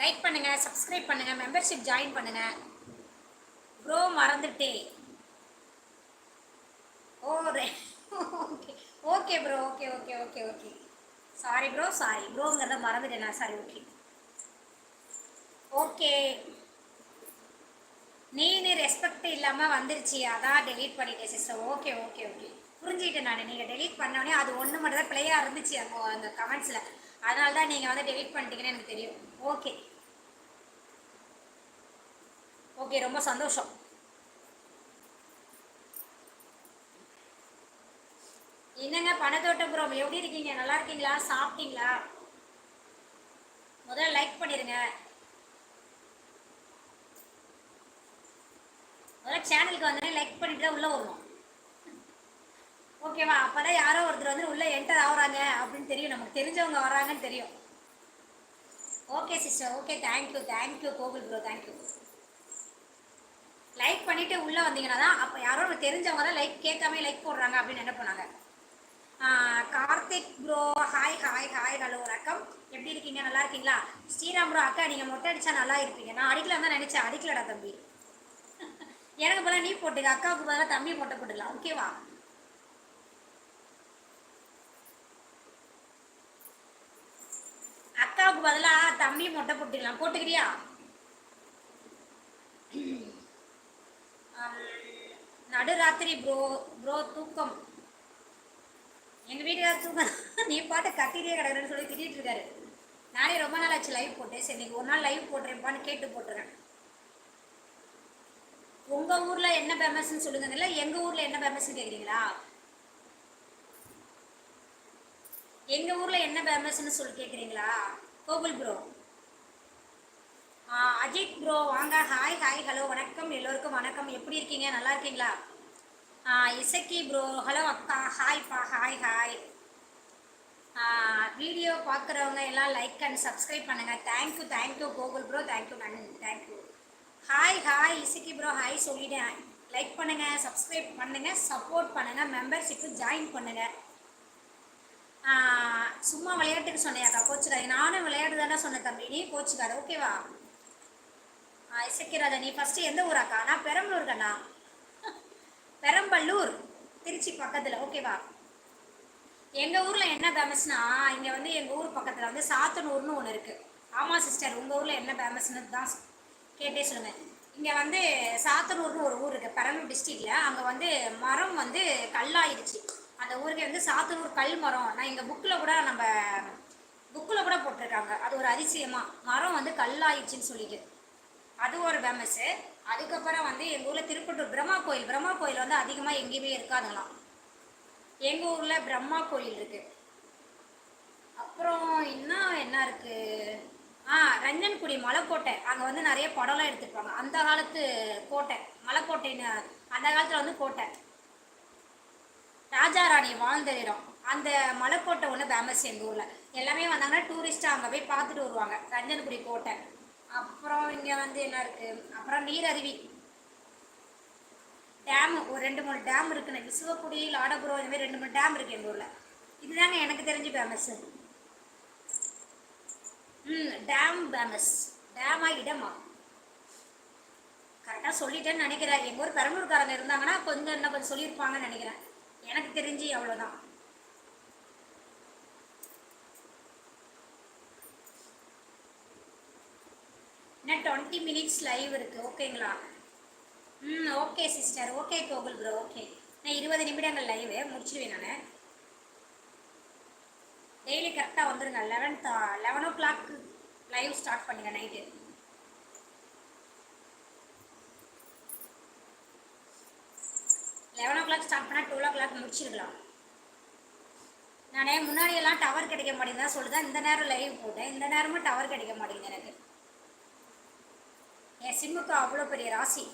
Like பண்ணுங்கள் subscribe பண்ணுங்கள் membership join பண்ணுங்கள் ப்ரோ மறந்துட்டே. ஓ ரே okay okay bro okay okay okay okay sorry bro sorry ப்ரோங்கிறத மறந்துட்டேன் நான். சாரி ஓகே ஓகே நீனு ரெஸ்பெக்ட் இல்லாமல் வந்துருச்சு. அதான் டெலீட் பண்ணிட்டேன் சிஸ்டர் ஓகே ஓகே ஓகே புரிஞ்சுக்கிட்டேன் நான். நீங்கள் டெலீட் பண்ணோடனே அது ஒன்று மட்டும் தான் பிளேயாக இருந்துச்சு. அங்கே அந்த கமெண்ட்ஸில் அதனால தான் நீங்கள் வந்து டெலீட் பண்ணிட்டீங்கன்னு எனக்கு தெரியும். ஓகே ஓகே ரொம்ப சந்தோஷம். என்னங்க பணத்தோட்டம் ப்ரோ எப்படி இருக்கீங்க? நல்லா இருக்கீங்களா? சாப்பிட்டீங்களா? முதல்ல லைக் பண்ணிடுங்க முதல்ல சேனலுக்கு வந்தோடனே லைக் பண்ணிட்டு தான் உள்ளே வருவோம் ஓகேவா அப்போ தான் யாரோ ஒருத்தர் வந்து உள்ளே என்டர் ஆகுறாங்க அப்படின்னு தெரியும். நமக்கு தெரிஞ்சவங்க வராங்கன்னு தெரியும். Okay sister okay thank you thank you Gokul bro thank you like பண்ணிட்டு உள்ளே வந்தீங்கன்னா தான் அப்போ யாரோ தெரிஞ்சவங்க தான் லைக் கேட்காம லைக் போடுறாங்க அப்படின்னு என்ன பண்ணாங்க Karthik bro hi hi hi hello வணக்கம். எப்படி இருக்கீங்க? நல்லா இருக்கீங்களா? ஸ்ரீராம் ப்ரோ அக்கா நீங்கள் மொட்டை அடித்தா நல்லா இருப்பீங்க. நான் அடிக்கலாம் தான் நினச்சேன். அடிக்கலடா தம்பி. எனக்கு பதிலாக நீ போட்டுக்க அக்காவுக்கு பதிலாக தம்பி மொட்டை போட்டுக்கலாம் ஓகேவா அக்காவுக்கு பதிலாக தம்பி மொட்டை போட்டுக்கலாம். போட்டுக்கிறியா? நடுராத்திரி ப்ரோ ப்ரோ தூக்கம். எங்கள் வீட்டுக்கார தூக்கம். நீ பாட்டு கத்திட்டே கிடக்குறேன்னு சொல்லி திட்டிகிட்டு இருக்காரு. நானே ரொம்ப நாள் ஆச்சு லைவ் போட்டேன். சரி நீங்கள் ஒரு நாள் லைவ் போட்டுறேன்ப்பான்னு கேட்டு போட்டுறேன் உங்கள் ஊரில் என்ன ஃபேமஸ்ன்னு சொல்லுங்க இல்லை எங்கள் ஊரில் என்ன ஃபேமஸ்ன்னு கேட்குறீங்களா எங்கள் ஊரில் என்ன ஃபேமஸ்ன்னு சொல்லி கேட்குறீங்களா கோகுல் ப்ரோ அஜித் ப்ரோ வாங்க. ஹாய் ஹாய் ஹலோ வணக்கம். எல்லோருக்கும் வணக்கம். எப்படி இருக்கீங்க? நல்லா இருக்கீங்களா? இசக்கி ப்ரோ ஹலோ அக்கா. ஹாய்ப்பா ஹாய் ஹாய் வீடியோ பார்க்குறவங்க எல்லாம் லைக் அண்ட் சப்ஸ்கிரைப் பண்ணுங்கள் thank you thank you Gokul bro thank you none thank you hi hi Isakki bro hi சொல்லிட்டேன். லைக் பண்ணுங்கள் சப்ஸ்கிரைப் பண்ணுங்கள் சப்போர்ட் பண்ணுங்கள் மெம்பர்ஷிப்பு ஜாயின் பண்ணுங்கள் சும்மா விளையாட்டுக்கு சொன்னேன் அக்கா. கோச்சுக்காது நானும் விளையாட்டு தானே சொன்னேன் தம்பி. நீ கோச்சுக்காரு ஓகேவா இசக்கிராஜா நீ ஃபஸ்ட்டு எந்த ஊராக்கா? நான் பெரம்பலூர் கண்ணா பெரம்பலூர் திருச்சி பக்கத்தில். ஓகேவா எங்கள் ஊரில் என்ன ஃபேமஸ்னா இங்கே வந்து எங்கள் ஊர் பக்கத்தில் வந்து சாத்தனூர்னு ஒன்று இருக்குது ஆமாம் சிஸ்டர் உங்கள் ஊரில் என்ன ஃபேமஸ்னு தான் கேட்டே சொல்லுங்கள் இங்கே வந்து சாத்தனூர்னு ஒரு ஊர் இருக்குது பெரம்பலூர் டிஸ்ட்ரிக்டில் அங்கே வந்து மரம் வந்து கல்லாயிடுச்சு அந்த ஊருக்கு வந்து சாத்தனூர் கல் மரம். நான் எங்கள் புக்கில் கூட நம்ம புக்கில் கூட போட்டிருக்காங்க. அது ஒரு அதிசயமாக மரம் வந்து கல்லாயிடுச்சுன்னு சொல்லிட்டு. அது ஒரு ஃபேமஸ்ஸு அதுக்கப்புறம் வந்து எங்கள் ஊரில் திருப்பட்டூர் பிரம்மா கோயில். பிரம்மா கோயில் வந்து அதிகமாக எங்கேயுமே இருக்காதுங்களாம். எங்கள் ஊரில் பிரம்மா கோயில் இருக்குது அப்புறம் இன்னும் என்ன இருக்குது ஆ ரஞ்சன்குடி மலைக்கோட்டை. அங்கே வந்து நிறைய படம்லாம் எடுத்துருப்பாங்க. அந்த காலத்து கோட்டை மலைக்கோட்டைன்னு அந்த காலத்தில் வந்து கோட்டை. ராஜா ராணி வாழ்ந்த இடம். அந்த மலைக்கோட்டை ஒன்று ஃபேமஸ் எங்கள் ஊரில். எல்லாமே வந்தாங்கன்னா டூரிஸ்ட்டாக அங்கே போய் பார்த்துட்டு வருவாங்க. ரஞ்சன்குடி கோட்டை. அப்புறம் இங்கே வந்து என்ன இருக்குது அப்புறம் நீரருவி. டேம் ஒரு ரெண்டு மூணு டேம் இருக்குன்னு விசுவக்குடி லாடபுரம் இந்த மாதிரி ரெண்டு மூணு டேம் இருக்குது எங்கள் ஊரில். இதுதாங்க எனக்கு தெரிஞ்சு ஃபேமஸ்ஸு ம் டேம் ஃபேமஸ் டேமா இடமா? கரெக்டாக சொல்லிட்டேன்னு நினைக்கிறேன். எங்கள் ஊர் பெரம்பலூர்காரங்க இருந்தாங்கன்னா கொஞ்சம் இன்னும் கொஞ்சம் சொல்லியிருப்பாங்கன்னு நினைக்கிறேன். எனக்கு தெரிஞ்சு அவ்வளோதான் இன்னும் டுவெண்ட்டி மினிட்ஸ் லைவ் இருக்குது ஓகேங்களா ம் okay sister okay Gokul bro okay நான் இருபது நிமிடங்கள் லைவு முடிச்சிடுவேன் நான். டெய்லி கரெக்டாக வந்துடுங்க eleven eleven o'clock live start பண்ணுங்கள் night eleven o'clock start பண்ணால் டுவெல் ஓ கிளாக் முடிச்சிருக்கலாம். நான் முன்னாடியெல்லாம் டவர் கிடைக்க மாட்டேங்குது தான் சொல்லுதான் இந்த நேரம் லைவ் போட்டேன். இந்த நேரமும் டவர் கிடைக்க மாட்டேங்குது எனக்கு. என் சிம்முக்கு அவ்வளோ பெரிய ராசி.